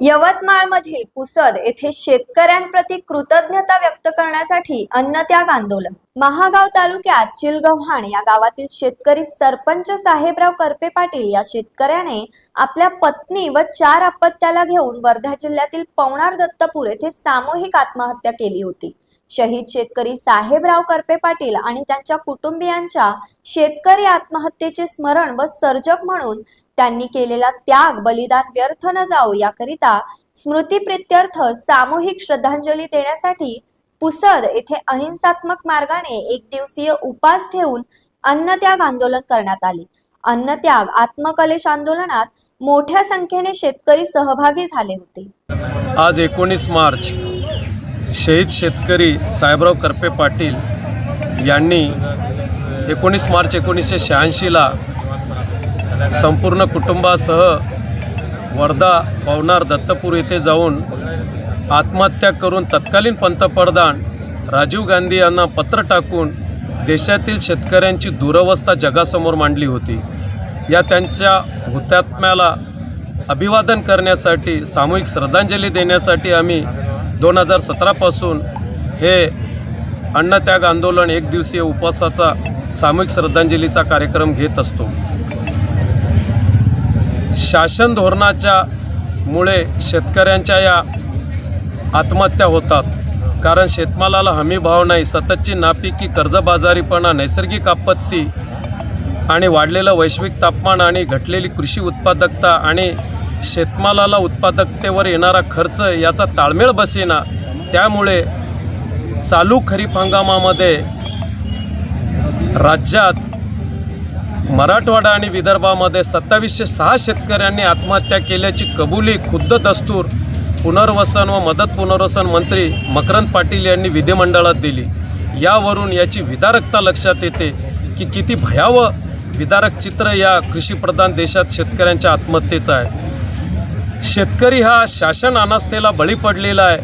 यवतमाळमधील पुसद येथे शेतकऱ्यांप्रती कृतज्ञता व्यक्त करण्यासाठी अन्नत्याग आंदोलन. महागाव तालुक्यात चिलगव्हाण या गावातील शेतकरी सरपंच साहेबराव करपे पाटील या शेतकऱ्याने आपल्या पत्नी व चार अपत्याला घेऊन वर्धा जिल्ह्यातील पवनार दत्तपूर येथे सामूहिक आत्महत्या केली होती. शहीद शेतकरी साहेबराव करपे पाटील आणि त्यांच्या कुटुंबियांच्या शेतकरी आत्महत्येचे स्मरण व सर्जक म्हणून त्यांनी केलेला त्याग बलिदान व्यर्थ न जाऊ याकरिता स्मृतीप्रित्यर्थ सामूहिक श्रद्धांजली देण्यासाठी पुसद येथे अहिंसात्मक मार्गाने एक दिवसीय उपास ठेवून अन्नत्याग आंदोलन करण्यात आले. अन्नत्याग आत्मकलेश आंदोलनात मोठ्या संख्येने शेतकरी सहभागी झाले होते. आज एकोणीस मार्च शहीद शेतकरी साहेबराव करपे पाटील यांनी एकोणीस मार्च एकोणीसशे शहाऐंशीला संपूर्ण कुटुंबासह वर्धा पवनार दत्तपूर येथे जाऊन आत्महत्या करून तत्कालीन पंतप्रधान राजीव गांधी यांना पत्र टाकून देशातील शेतकऱ्यांची दुरवस्था जगासमोर मांडली होती. या त्यांच्या हुतात्म्याला अभिवादन करण्यासाठी सामूहिक श्रद्धांजली देण्यासाठी आम्ही दोन हजार सतरापासून हे अन्नत्याग आंदोलन एक दिवसीय उपवासाचा सामूहिक श्रद्धांजलीचा कार्यक्रम घेत असतो. शासन धोरणाच्या मुळे शेतकऱ्यांच्या या आत्महत्या होतात. कारण शेतमालाला हमी भाव नाही सततची नापिकी कर्जबाजारीपणा नैसर्गिक आपत्ती आणि वाढलेलं वैश्विक तापमान आणि घटलेली कृषी उत्पादकता आणि शेतमालाला उत्पादकतेवर येणारा खर्च याचा ताळमेळ बसेना. त्यामुळे चालू खरीप हंगामामध्ये राज्यात मराठवाडा आणि विदर्भामध्ये सत्तावीसशे सहा शेतकऱ्यांनी आत्महत्या केल्याची कबुली खुद्द दस्तूर पुनर्वसन व मदत पुनर्वसन मंत्री मकरंद पाटील यांनी विधिमंडळात दिली. यावरून याची विदारकता लक्षात येते की किती भयावह विदारक चित्र या कृषीप्रधान देशात शेतकऱ्यांच्या आत्महत्येचं आहे. शेतकरी हा शासन अनास्थेला बळी पडलेला आहे.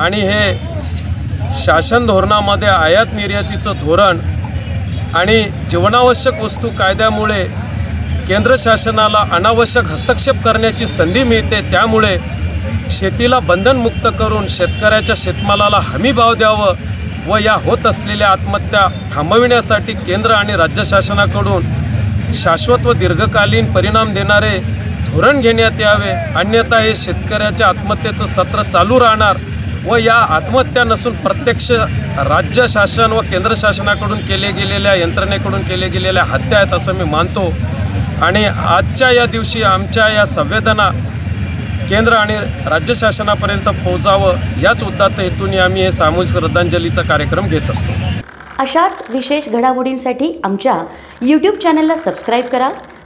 आणि हे शासन धोरणामध्ये आयात निर्यातीचं धोरण आणि जीवनावश्यक वस्तू कायद्यामुळे केंद्र शासनाला अनावश्यक हस्तक्षेप करण्याची संधी मिळते त्यामुळे शेतीला बंधनमुक्त करून शेतकऱ्याच्या शेतमालाला हमी भाव द्यावं व या होत असलेल्या आत्महत्या थांबविण्यासाठी केंद्र आणि राज्य शासनाकडून शाश्वत व दीर्घकालीन परिणाम देणारे धोरण घेण्यात यावे. अन्यथा हे शेतकऱ्याच्या आत्महत्येचं सत्र चालू राहणार व या आत्महत्या नसून प्रत्यक्ष राज्य शासन व केंद्र शासनाकडून केले गेलेल्या यंत्रणेकडून केले गेलेल्या हत्या आहेत असं मी मानतो. आणि आजच्या या दिवशी आमच्या या संवेदना केंद्र आणि राज्य शासनापर्यंत पोहोचावं याच उद्दात हेतूने आम्ही हे सामूहिक श्रद्धांजलीचा कार्यक्रम घेत असतो. अशाच विशेष घडामोडींसाठी आमच्या यूट्यूब चॅनलला सबस्क्राईब करा.